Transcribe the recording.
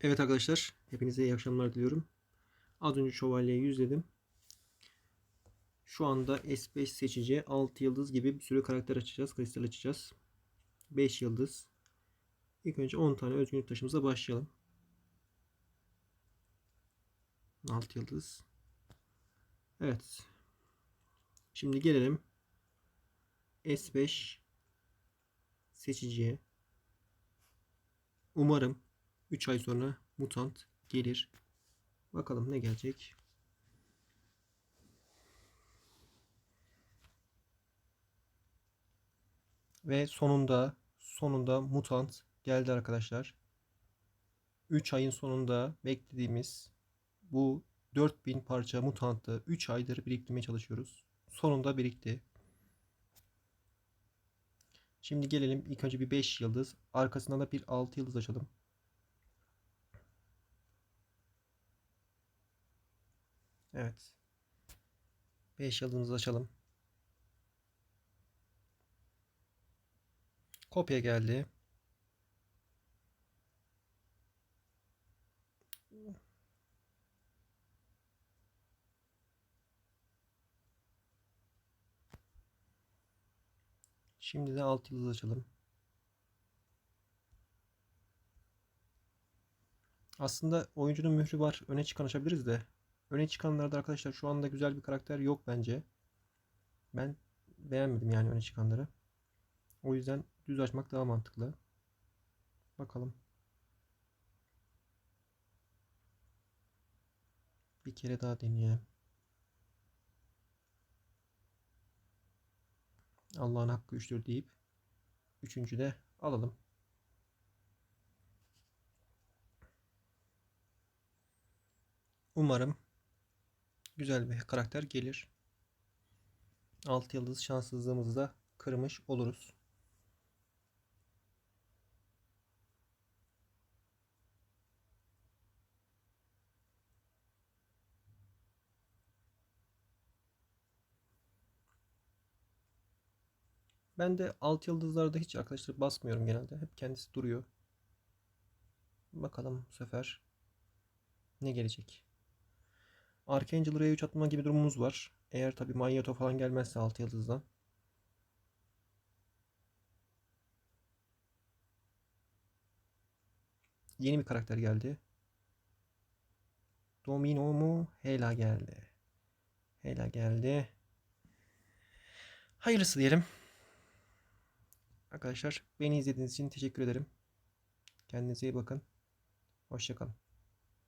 Evet arkadaşlar, hepinize iyi akşamlar diliyorum. Az önce şövalyeyi yüzledim. Şu anda S5 seçici 6 yıldız gibi bir sürü karakter açacağız, kristal açacağız. 5 yıldız. İlk önce 10 tane özgünlük taşımıza başlayalım. 6 yıldız. Evet. Şimdi gelelim S5 seçiciye. Umarım 3 ay sonra mutant gelir. Bakalım ne gelecek. Ve sonunda sonunda mutant geldi arkadaşlar. 3 ayın sonunda beklediğimiz bu 4000 parça mutantı 3 aydır biriktirmeye çalışıyoruz. Sonunda birikti. Şimdi gelelim ilk önce bir 5 yıldız. Arkasından da bir 6 yıldız açalım. Evet. 5 yıldızımızı açalım. Kopya geldi. Şimdi de 6 yıldız açalım. Aslında oyuncunun mührü var. Öne çıkan açabiliriz de. Öne çıkanlarda arkadaşlar şu anda güzel bir karakter yok bence. Ben beğenmedim yani öne çıkanları. O yüzden düz açmak daha mantıklı. Bakalım. Bir kere daha deneyelim. Allah'ın hakkı üçtür deyip üçüncü de alalım. Umarım güzel bir karakter gelir. 6 yıldız şanssızlığımızı da kırmış oluruz. Ben de alt yıldızlarda hiç arkadaşlar basmıyorum genelde. Hep kendisi duruyor. Bakalım bu sefer ne gelecek. Archangel R3 atma gibi durumumuz var. Eğer tabi Magneto falan gelmezse 6 yıldızdan. Yeni bir karakter geldi. Domino mu? Hela geldi. Hela geldi. Hayırlısı diyelim. Arkadaşlar beni izlediğiniz için teşekkür ederim. Kendinize iyi bakın. Hoşçakalın.